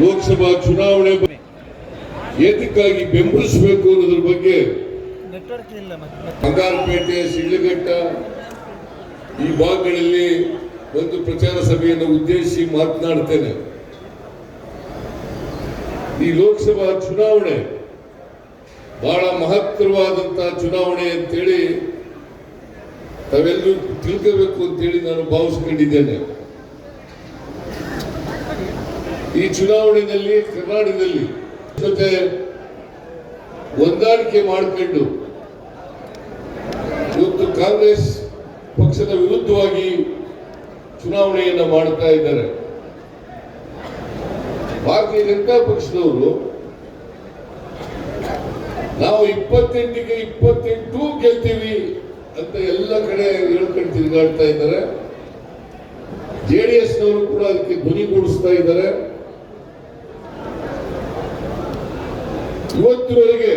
ಲೋಕಸಭಾ ಚುನಾವಣೆ ಏತಕ್ಕಾಗಿ ಬೆಂಬಲಿಸಬೇಕು ಅನ್ನೋದ್ರ ಬಗ್ಗೆ ಬಂಗಾರಪೇಟೆ ಶಿಡ್ಲಘಟ್ಟ ಈ ಭಾಗಗಳಲ್ಲಿ ಒಂದು ಪ್ರಚಾರ ಸಭೆಯನ್ನು ಉದ್ದೇಶಿಸಿ ಮಾತನಾಡ್ತೇನೆ. ಈ ಲೋಕಸಭಾ ಚುನಾವಣೆ ಬಹಳ ಮಹತ್ತರವಾದಂತಹ ಚುನಾವಣೆ ಅಂತೇಳಿ ತಾವೆಲ್ಲರೂ ತಿಳ್ಕೋಬೇಕು ಅಂತೇಳಿ ನಾನು ಭಾವಿಸ್ಕೊಂಡಿದ್ದೇನೆ. ಈ ಚುನಾವಣೆಯಲ್ಲಿ, ಕರ್ನಾಟಕದಲ್ಲಿ ಜೊತೆ ಹೊಂದಾಣಿಕೆ ಮಾಡಿಕೊಂಡು ಇವತ್ತು ಕಾಂಗ್ರೆಸ್ ಪಕ್ಷದ ವಿರುದ್ಧವಾಗಿ ಚುನಾವಣೆಯನ್ನು ಮಾಡ್ತಾ ಇದ್ದಾರೆ. ಭಾರತೀಯ ಜನತಾ ಪಕ್ಷದವರು ನಾವು ಇಪ್ಪತ್ತೆಂಟಿಗೆ ಇಪ್ಪತ್ತೆಂಟು ಗೆಲ್ತೀವಿ ಅಂತ ಎಲ್ಲ ಕಡೆ ಹೇಳ್ಕೊಂಡು ತಿರುಗಾಡ್ತಾ ಇದ್ದಾರೆ. ಜೆಡಿಎಸ್ ನವರು ಕೂಡ ಅದಕ್ಕೆ ಧ್ವನಿಗೂಡಿಸ್ತಾ ಇದ್ದಾರೆ. ಇವತ್ತಿನವರೆಗೆ